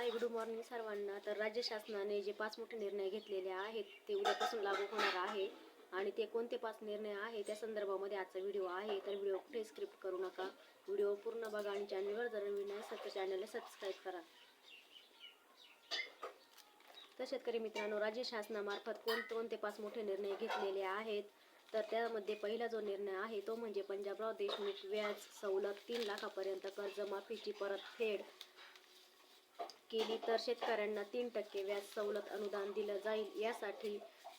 Hi good morning सर्वांना. तर राज्य शासनाने जे पाच मोठे निर्णय घेतलेले आहेत ते उद्यापासून लागू होणार आहे. आणि ते कोणते पाच निर्णय आहे त्या संदर्भामध्ये आजचा व्हिडिओ आहे. तर व्हिडिओ कुठे स्क्रिप्ट करू नका. व्हिडिओ पूर्ण बघा आणि चॅनलवर जर नवीन असेल तर चॅनलला सबस्क्राईब करा. तर शेतकरी मित्रांनो राज्य शासनामार्फत कोणते कोणते पाच मोठे निर्णय घेतलेले आहेत? तर त्यामध्ये पहिला जो निर्णय आहे तो म्हणजे पंजाबराव देशमुख व्याज सवलत तीन लाखापर्यंत कर्जमाफीची परतफेड. केली तर शेतकऱ्यांना तीन टक्के व्याज सवलत अनुदान दिलं जाईल. यासाठी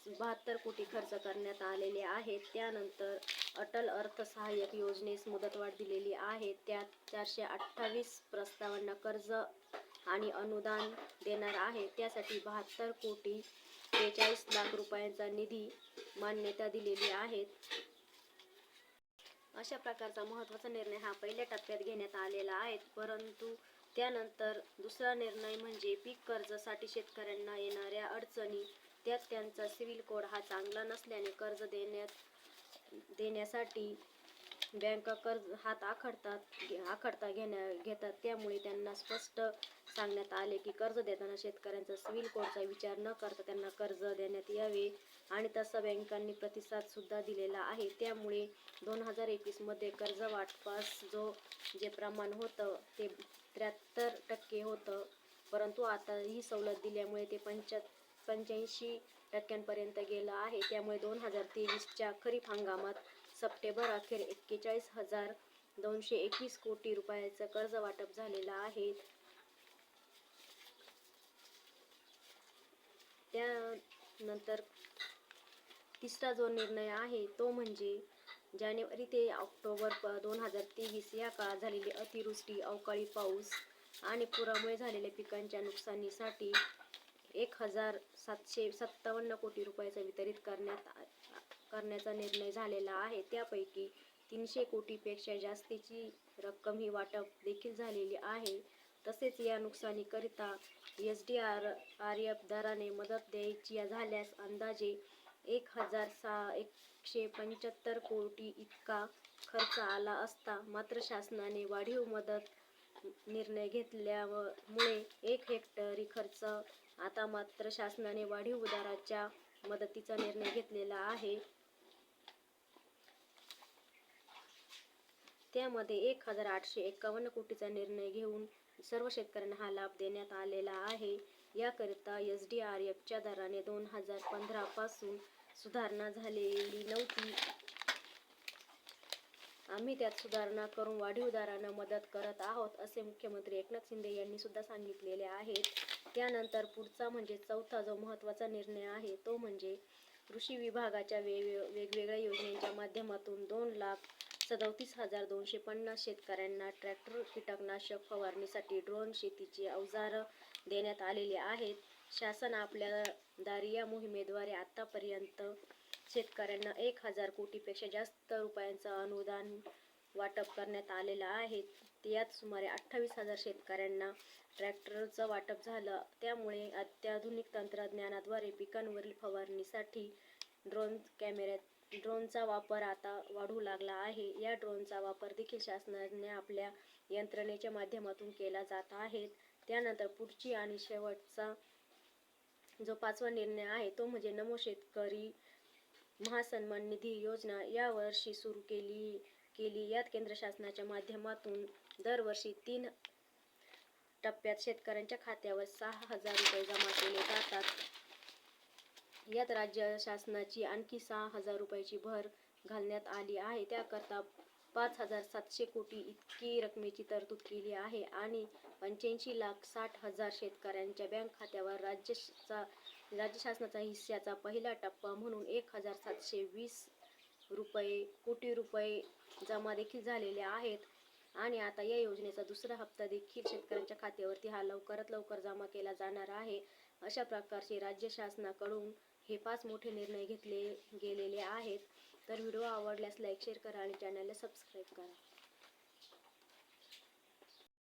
बहात्तर कोटी खर्च करण्यात आलेले आहेत. त्यानंतर अटल अर्थसहाय्यक योजनेस मुदतवाढ दिलेली आहे. त्यात चारशे अठ्ठावीस प्रस्तावांना कर्ज आणि अनुदान देणार आहे. त्यासाठी बहात्तर कोटी बेचाळीस लाख रुपयांचा निधी मान्यता दिलेली आहे. अशा प्रकारचा महत्त्वाचा निर्णय हा पहिल्या टप्प्यात घेण्यात आलेला आहे. परंतु त्यानंतर दुसरा निर्णय म्हणजे पीक कर्जासाठी शेतकऱ्यांना येणाऱ्या अडचणी. त्यात त्यांचा सिव्हिल कोड हा चांगला नसल्याने कर्ज देण्यात देण्यासाठी बँका कर्ज हात आखडतात आखडता घेण्या घेतात. त्यामुळे त्यांना स्पष्ट सांगण्यात आले की कर्ज देताना शेतकऱ्यांचा सिव्हिल कोडचा विचार न करता त्यांना कर्ज देण्यात यावे आणि तसा बँकांनी प्रतिसाद सुद्धा दिलेला आहे. त्यामुळे दोन हजार एकवीसमध्ये कर्ज वाटपास जो जे प्रमाण होतं ते त्र्याहत्तर टक्के होतं. परंतु आता ही सवलत दिल्यामुळे ते पंच्या पंच्याऐंशी टक्क्यांपर्यंत गेलं आहे. त्यामुळे दोन हजार तेवीसच्या खरीप हंगामात सप्टेंबर अखेर एक्केचाळीस हजार दोनशे एकवीस कोटी रुपयाचं कर्ज वाटप झालेलं आहे. त्यानंतर तिसरा जो निर्णय आहे तो म्हणजे जानेवारी ते ऑक्टोबर प दोन हजार तेवीस या काळात झालेली अतिवृष्टी अवकाळी पाऊस आणि पुरामुळे झालेल्या पिकांच्या नुकसानीसाठी एक हजार सातशे सत्तावन्न कोटी रुपयाचा वितरित करण्यात करण्याचा निर्णय झालेला आहे. त्यापैकी तीनशे कोटीपेक्षा जास्तीची रक्कम ही वाटप देखील झालेली आहे. तसेच या नुकसानीकरिता S D R R F दराने मदत द्यायची झाल्यास अंदाजे एक हजार सहा एकशे पंच्याहत्तर कोटी इतका खर्च आला असता मात्र शासनाने वाढीव मदत निर्णय घेतल्यामुळे एक हेक्टरी खर्च आता मात्र शासनाने वाढीव दराच्या मदतीचा निर्णय घेतलेला आहे. त्यामध्ये एक हजार आठशे एकावन्न कोटीचा निर्णय घेऊन सर्व शेतकऱ्यांना हा लाभ देण्यात आलेला आहे. याकरिता एस डी आर एफच्या दराने दोन हजार पंधरापासून सुधारणा झालेली नव्हती. आम्ही त्यात सुधारणा करून वाढीव दरानं मदत करत आहोत असे मुख्यमंत्री एकनाथ शिंदे यांनी सुद्धा सांगितलेले आहे त्यानंतर पुढचा म्हणजे चौथा जो महत्त्वाचा निर्णय आहे तो म्हणजे कृषी विभागाच्या वेग वेगवेगळ्या योजनेच्या माध्यमातून दोन लाख सदोतीस हजार दोनशे पन्नास शेतकऱ्यांना ट्रॅक्टर कीटकनाशक फवारणीसाठी ड्रोन शेतीची अवजारं देण्यात आलेली आहेत. शासन आपल्या दारी या मोहिमेद्वारे आतापर्यंत शेतकऱ्यांना एक हजार कोटीपेक्षा जास्त रुपयांचं अनुदान वाटप करण्यात आलेलं आहे. यात सुमारे अठ्ठावीस हजार शेतकऱ्यांना ट्रॅक्टरचं वाटप झालं. त्यामुळे अत्याधुनिक तंत्रज्ञानाद्वारे पिकांवरील फवारणीसाठी ड्रोन कॅमेऱ्यात ड्रोनचा वापर आता वाढू लागला आहे. या ड्रोनचा वापर देखील शासनाने आपल्या यंत्रणेच्या माध्यमातून केला जात आहे. त्यानंतर पुढची आणि शेवटचा जो पाचवा निर्णय आहे तो म्हणजे नमो शेतकरी महासन्मान निधी योजना. यावर्षी सुरू केली केली. यात केंद्र शासनाच्या माध्यमातून दरवर्षी तीन टप्प्यात शेतकऱ्यांच्या खात्यावर सहा हजार रुपये जमा केले जातात. यात राज्य शासनाची आणखी सहा हजार रुपयाची भर घालण्यात आली आहे. त्याकरता पाच हजार सातशे कोटी इतकी रकमेची तरतूद केली आहे आणि पंच्याऐंशी लाख साठ हजार शेतकऱ्यांच्या बँक खात्यावर राज्यचा राज्य शासनाचा हिस्स्याचा पहिला टप्पा म्हणून एक हजार सातशे वीस रुपये कोटी रुपये जमा देखील झालेले आहेत. आणि आता या योजनेचा दुसरा हप्ता देखील शेतकऱ्यांच्या खात्यावरती हा लवकरात लवकर जमा केला जाणार आहे. अशा प्रकारचे राज्य शासनाकडून हे पाच मोठे निर्णय घेतले गेलेले आहेत. तर व्हिडिओ आवडल्यास लाईक शेअर करा आणि चॅनलला सबस्क्राईब करा.